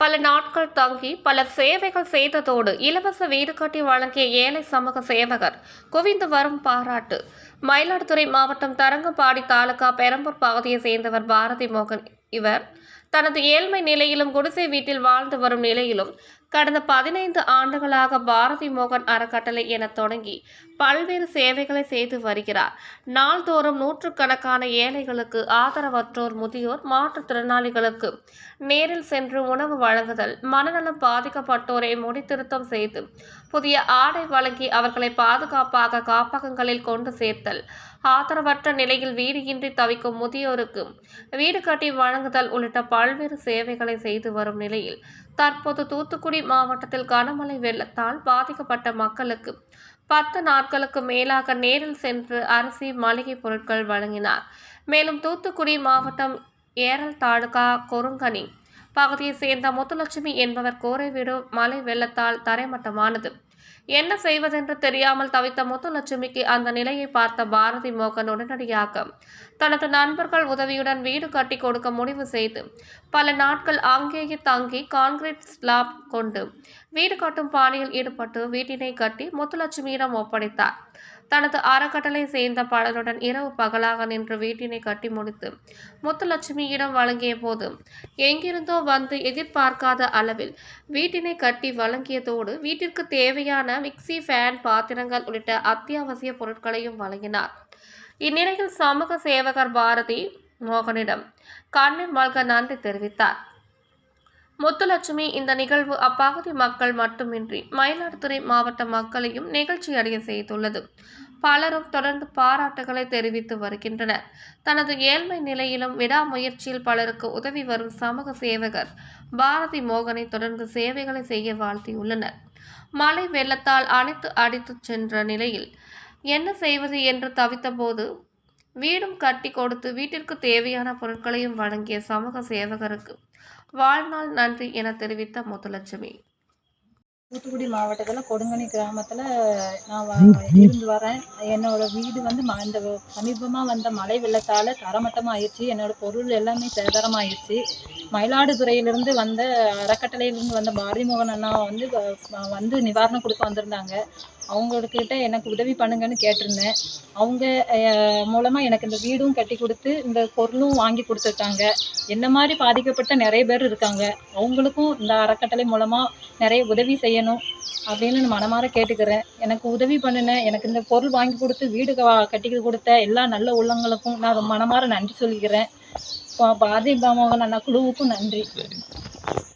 பல நாட்கள் தங்கி பல சேவைகள் செய்ததோடு இலவச வீடு கட்டி வழங்கிய ஏழை சமூக சேவகர் குவிந்து வரும் பாராட்டு. மயிலாடுதுறை மாவட்டம் தரங்கம்பாடி தாலுகா பெரம்பூர் பகுதியை சேர்ந்தவர் பாரதி மோகன் இவர் தனது ஏழ்மை நிலையிலும் குடிசை வீட்டில் வாழ்ந்து வரும் நிலையிலும் கடந்த பதினைந்து ஆண்டுகளாக பாரதி மோகன் அறக்கட்டளை என தொடங்கி பல்வேறு சேவைகளை செய்து வருகிறார். நாள்தோறும் நூற்றுக்கணக்கான ஏழைகளுக்கு ஆதரவற்றோர் முதியோர் மாற்றுத்திறனாளிகளுக்கு நேரில் சென்று உணவு வழங்குதல் மனநலம் பாதிக்கப்பட்டோரை முடித்திருத்தம் செய்து புதிய ஆடை வழங்கி அவர்களை பாதுகாப்பாக காப்பகங்களில் கொண்டு சேர்த்தல் ஆதரவற்ற நிலையில் வீடு இன்றி தவிக்கும் முதியோருக்கு வீடு கட்டி வழங்குதல் உள்ளிட்ட பல்வேறு சேவைகளை செய்து வரும் நிலையில் தற்போது தூத்துக்குடி மாவட்டத்தில் கனமழை வெள்ளத்தால் பாதிக்கப்பட்ட மக்களுக்கு பத்து நாட்களுக்கு மேலாக நேரில் சென்று அரிசி மளிகை பொருட்கள் வழங்கினார். மேலும் தூத்துக்குடி மாவட்டம் ஏரல் தாலுகா கொருங்கனி பகுதியைச் சேர்ந்த முத்துலட்சுமி என்பவர் கோரை வீடு மழை வெள்ளத்தால் தரைமட்டமானது. என்ன செய்வதென்று தெரியாமல் தவித்த முத்துலட்சுமிக்கு அந்த நிலையை பார்த்த பாரதி மோகன் உடனடியாக தனது நண்பர்கள் உதவியுடன் வீடு கட்டி கொடுக்க முடிவு செய்து பல நாட்கள் அங்கேயே தங்கி கான்கிரீட் ஸ்லாப் கொண்டு வீடு கட்டும் பாணியில் ஈடுபட்டு வீட்டினை கட்டி முத்துலட்சுமியிடம் ஒப்படைத்தார். தனது அறக்கட்டளை சேர்ந்த பலருடன் இரவு பகலாக நின்று வீட்டினை கட்டி முடித்து முத்துலட்சுமியிடம் வழங்கிய போது எங்கிருந்தோ வந்து எதிர்பார்க்காத அளவில் வீட்டினை கட்டி வழங்கியதோடு வீட்டிற்கு தேவையான மிக்சி ஃபேன் பாத்திரங்கள் உள்ளிட்ட அத்தியாவசிய பொருட்களையும் வழங்கினார். இந்நிலையில் சமூக சேவகர் பாரதி மோகனிடம் கண்ணீர் மல்க நன்றி தெரிவித்தார். முத்துலட்சுமி இந்த நிகழ்வு அப்பகுதி மக்கள் மட்டுமின்றி மயிலாடுதுறை மாவட்ட மக்களையும் நிகழ்ச்சி அடைய செய்துள்ளது. பலரும் தொடர்ந்து பாராட்டுகளை தெரிவித்து வருகின்றனர். தனது ஏழ்மை நிலையிலும் விடாமுயற்சியில் பலருக்கு உதவி வரும் சமூக சேவகர் பாரதி மோகனை தொடர்ந்து சேவைகளை செய்ய வாழ்த்தியுள்ளனர். மழை வெள்ளத்தால் அனைத்து அடித்துச் சென்ற நிலையில் என்ன செய்வது என்று தவித்தபோது வீடும் கட்டி கொடுத்து வீட்டிற்கு தேவையான பொருட்களையும் வழங்கிய சமூக சேவகருக்கு வாழ்நாள் நன்றி என தெரிவித்த முத்துலட்சுமி. தூத்துக்குடி மாவட்டத்தில் கொடுங்கனி கிராமத்தில் நான் இருந்து வரேன். என்னோட வீடு வந்து ம- இந்த சமீபமாக வந்த மழை வெள்ளத்தால் தரமட்டமாக ஆயிடுச்சு. என்னோட பொருள் எல்லாமே சேதாரமாயிருச்சு மயிலாடுதுறையிலிருந்து வந்த அறக்கட்டளையிலிருந்து வந்த பாரதிமோகன் அண்ணா வந்து வந்து நிவாரணம் கொடுக்க வந்திருந்தாங்க. அவங்கக்கிட்ட எனக்கு உதவி பண்ணுங்கன்னு கேட்டிருந்தேன். அவங்க மூலமாக எனக்கு இந்த வீடும் கட்டி கொடுத்து இந்த பொருளும் வாங்கி கொடுத்துருக்காங்க. என்ன மாதிரி பாதிக்கப்பட்ட நிறைய பேர் இருக்காங்க. அவங்களுக்கும் இந்த அறக்கட்டளை மூலமாக நிறைய உதவி செய்யணும் அப்படின்னு நான் கேட்டுக்கிறேன். எனக்கு உதவி பண்ணின எனக்கு இந்த பொருள் வாங்கி கொடுத்து வீடு கட்டி கொடுத்த எல்லா நல்ல உள்ளங்களுக்கும் நான் மனமாற நன்றி சொல்லிக்கிறேன். பா- பாரதி மோகன் அண்ணா குழுவுக்கும் நன்றி